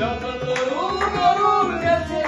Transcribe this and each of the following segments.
জগত রূপ রূপ গেছে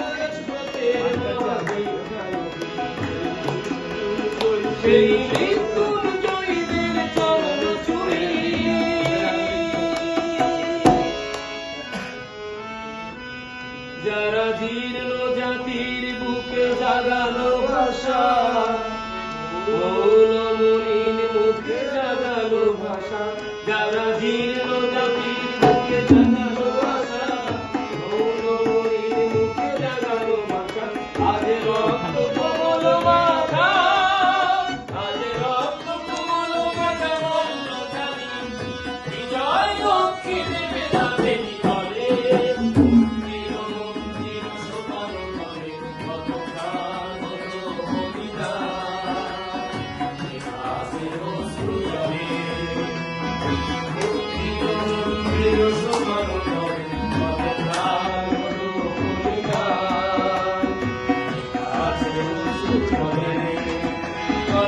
সেই মৃত্যুঞ্জয়ীদের চরণ ছুঁয়ে যারা জীর্ণ বুকে জাগালো ভাষা মৌলমলিন মুখে জাগালো ভাষা। যারা জীর্ণ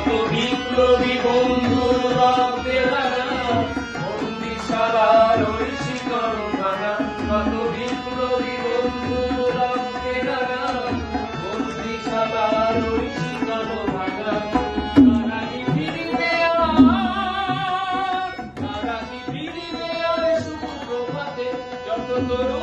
কত বিপ্লবী বন্ধুর রক্তে রাঙা বন্দিশালার ওই শিকল ভাঙা কত বিপ্লবী বন্ধুর রক্তে রাঙা বন্দিশালার ওই শিকল ভাঙা তারা কি ফিরবে তারা কি ফিরবে সুপ্রভাতে যত তরুণ